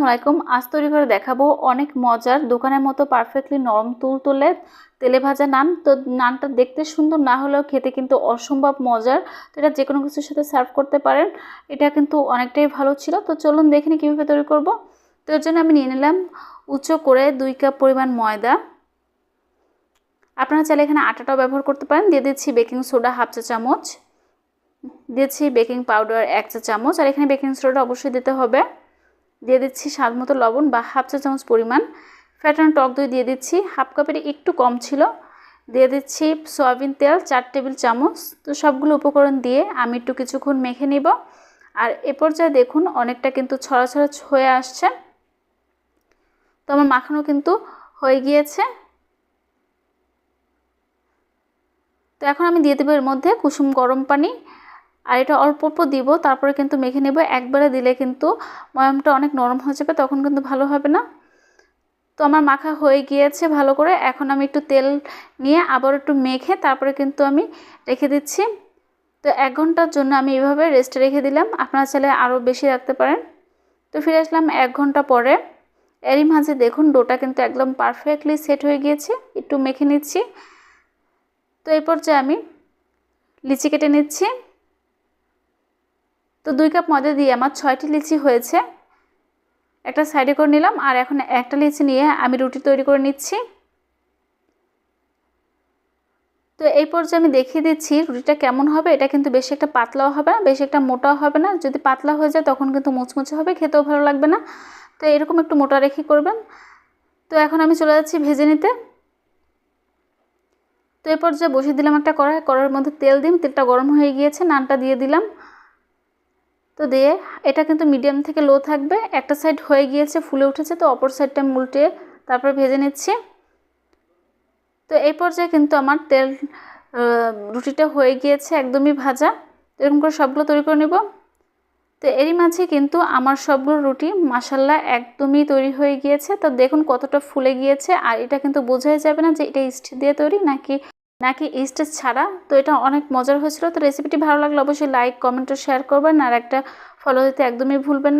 আসসালামাইকুম আজ তৈরি করে দেখাবো অনেক মজার, দোকানের মতো পারফেক্টলি নরম তুল তুলে তেলে ভাজা নান। তো নানটা দেখতে সুন্দর, না হলেও খেতে কিন্তু অসম্ভব মজার। তো এটা যে কোনো কিছুর সাথে সার্ভ করতে পারেন। এটা কিন্তু অনেকটাই ভালো ছিল। তো চলুন দেখে নিই কীভাবে তৈরি করব। তো এর জন্য আমি নিয়ে নিলাম উঁচু করে দুই কাপ পরিমাণ ময়দা। আপনারা চাইলে এখানে আটাটাও ব্যবহার করতে পারেন। দিয়ে দিচ্ছি বেকিং সোডা হাফ চা চামচ। দিয়েছি বেকিং পাউডার এক চা চামচ। আর এখানে বেকিং সোডাটা অবশ্যই দিতে হবে। দিয়ে দিচ্ছি স্বাদ মতো লবণ বা হাফ চা চামচ পরিমাণ। ফ্যাটানো টক দই দিয়ে দিচ্ছি, হাফ কাপের একটু কম ছিল। দিয়ে দিচ্ছি সয়াবিন তেল, চার টেবিল চামচ। তো সবগুলো উপকরণ দিয়ে আমি একটু কিছুক্ষণ মেখে নিব। আর এ পর্যায়ে দেখুন অনেকটা কিন্তু ছড়া ছড়া হয়ে আসছে। তো আমার মাখানো কিন্তু হয়ে গিয়েছে। তো এখন আমি দিয়ে দেবো এর মধ্যে কুসুম গরম পানি। আর এটা অল্প অল্প দিব, তারপরে কিন্তু মেখে নেব। একবারে দিলে কিন্তু ময়ামটা অনেক নরম হয়ে যাবে, তখন কিন্তু ভালো হবে না। তো আমার মাখা হয়ে গিয়েছে ভালো করে। এখন আমি একটু তেল নিয়ে আবার একটু মেখে তারপরে কিন্তু আমি রেখে দিচ্ছি। তো এক ঘণ্টার জন্য আমি এভাবে রেস্টে রেখে দিলাম। আপনারা চাইলে আরও বেশি রাখতে পারেন। তো ফিরে আসলাম এক ঘণ্টা পরে। এরই মাঝে দেখুন ডোটা কিন্তু একদম পারফেক্টলি সেট হয়ে গিয়েছে। একটু মেখে নিচ্ছি। তো এই পর্যায়ে আমি লিচি কেটে নিচ্ছি। তো দুই কাপ ময়দা দিয়ে আমার ছয়টি লিচি হয়েছে। একটা সাইডে করে নিলাম আর এখন একটা লিচি নিয়ে আমি রুটি তৈরি করে নিচ্ছি। তো এই পর্যায়ে আমি দেখিয়ে দিচ্ছি রুটিটা কেমন হবে। এটা কিন্তু বেশি একটা পাতলাও হবে না, বেশি একটা মোটাও হবে না। যদি পাতলা হয়ে যায় তখন কিন্তু মুচমুচে হবে, খেতেও ভালো লাগবে না। তো এরকম একটু মোটা রেখে করবেন। তো এখন আমি চলে যাচ্ছি ভেজে নিতে। তো এই পর্যায়ে বসিয়ে দিলাম একটা কড়াই। কড়াইয়ের মধ্যে তেল দিন তেলটা গরম হয়ে গিয়েছে। নানটা দিয়ে দিলাম। তো দিয়ে এটা কিন্তু মিডিয়াম থেকে লো থাকবে। একটা সাইড হয়ে গিয়েছে, ফুলে উঠেছে, তো অপর সাইডটা আমি উল্টে তারপর ভেজে নিচ্ছি। তো এই পর্যায়ে কিন্তু আমার তেল রুটিটা হয়ে গিয়েছে একদমই ভাজা। এরকম করে সবগুলো তৈরি করে নেব। তো এরই মাঝে কিন্তু আমার সবগুলো রুটি মাসাল্লা একদমই তৈরি হয়ে গিয়েছে। তো দেখুন কতটা ফুলে গিয়েছে, আর এটা কিন্তু বোঝাই যাবে না যে এটা ইস্ট দিয়ে তৈরি নাকি নাকি ইস্টের ছাড়া? তো এটা অনেক মজার হয়েছিল। তো রেসিপিটি ভালো লাগলে অবশ্যই লাইক কমেন্ট ও শেয়ার করবেন। আর একটা ফলো দিতে একদমই ভুলবেন না।